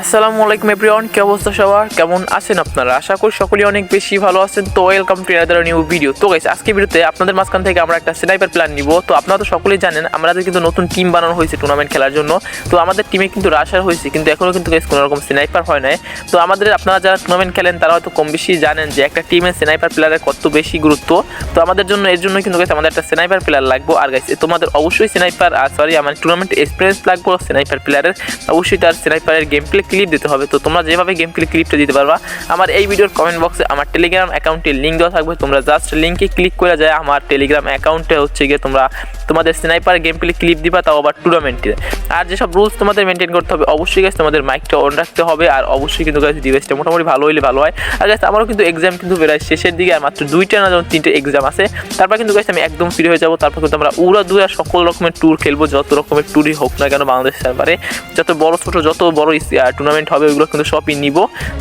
আসসালামু আলাইকুম এভরিওয়ান, কি অবস্থা সবার? কেমন আছেন আপনারা? আশা করি সকলেই অনেক বেশি ভালো আছেন। তো welcome to other new video তো গাইস আজকে ভিডিওতে আপনাদের মাঝখান থেকে আমরা একটা স্নাইপার প্ল্যান নিব। তো আপনারা তো সকলেই জানেন, আমাদের কিন্তু নতুন টিম বানানো হয়েছে টুর্নামেন্ট খেলার জন্য। তো আমাদের টিমে কিন্তু রাশার হয়েছে, কিন্তু এখনও কিন্তু গাইস কোনো রকম স্নাইপার হয় নাই। তো আমাদের, আপনারা যারা টুর্নামেন্ট খেলেন, তারা হয়তো কম বেশি জানেন যে একটা টিমের স্নাইপার প্লেয়ারের কত বেশি গুরুত্ব। তো আমাদের জন্য, এর জন্য কিন্তু গাইস আমাদের একটা স্নাইপার প্লেয়ার লাগবে। আর গাইস তোমাদের অবশ্যই স্নাইপার সরি আমার টুর্নামেন্ট এক্সপিরিয়েন্স লাগবে স্নাইপার প্লেয়ারের অবশ্যই তার স্নাইপারের গেম প্লে ক্লিপ দিতে হবে। তো তোমরা যেভাবে গেম প্লে ক্লিপটা দিতে পারবা, আমার এই ভিডিওর কমেন্ট বক্সে আমার টেলিগ্রাম অ্যাকাউন্টের লিঙ্ক দেওয়া থাকবে। তোমরা জাস্ট লিঙ্কে ক্লিক করে যায়, আমার টেলিগ্রাম অ্যাকাউন্টে হচ্ছে গিয়ে তোমরা তোমাদের স্নাইপার গেম প্লে ক্লিপ দিবা, তাও আবার টুর্নামেন্টে আর যেসব রুলস তোমাদের মেনটেন করতে হবে, অবশ্যই গাছ তোমাদের মাইকটা অন রাখতে হবে, আর অবশ্যই কিন্তু গাছ ডিভাইসটা মোটামুটি ভালো হলে ভালো হয়। আর গাছ আমারও কিন্তু এক্সাম কিন্তু বেরোয় শেষের দিকে, আর মাত্র দুইটা না যেমন তিনটে এক্সাম আছে। তারপর কিন্তু গাছ আমি একদম ফ্রি হয়ে যাব। তারপর কিন্তু আমরা উড়া দুরা সকল রকমের ট্যুর খেলব, যত রকমের ট্যুরই হোক না কেন বাংলাদেশ সার্ভারে যত বড় ছোট, যত বড় টুর্নামেন্ট হবে, ওইগুলো কিন্তু সবই নিব।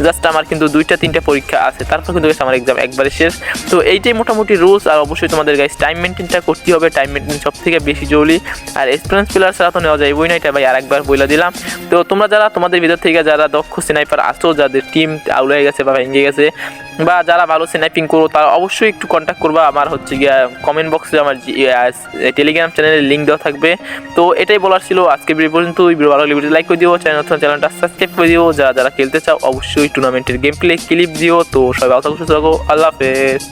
জাস্ট আমার কিন্তু দুইটা, তিনটা পরীক্ষা আছে। তারপর কিন্তু guys আমার এক্সাম একবারে শেষ। তো এইটাই মোটামুটি রুলস আর অবশ্যই তোমাদের গাইস টাইম মেনটেনটা করতে হবে। টাইম মেনটেন সব থেকে বেশি জরুরি। আর এক্সপিরিয়েন্স প্লেয়ার ছাড়া তো নেওয়া যায় বই এটা ভাই আরেকবার বইলা দিলাম। তো তোমরা যারা তোমাদের ভিতর থেকে যারা দক্ষ স্নাইপার আসো যাদের টিম আউট হয়ে গেছে বা ভেঙে গেছে, বা যারা ভালো স্নাইপিং করো, তারা অবশ্যই একটু কন্ট্যাক্ট করবা। আমার হচ্ছে গিয়া কমেন্ট বক্সে আমার টেলিগ্রাম চ্যানেলের লিঙ্ক দেওয়া থাকবে। তো এটাই বলার ছিল আজকে ভিডিও পর্যন্ত ভিডিও ভালো লাগলে লাইক করে দিও চ্যানেল চ্যানেলটা সাবস্ক্রাইব করে দিও। যারা যারা খেলতে চাও, অবশ্যই টুর্নামেন্টের গেম প্লে ক্লিপ দিও। তো সবাই ভালো থাকো, সুস্থ থাকো। আল্লাহ হাফেজ।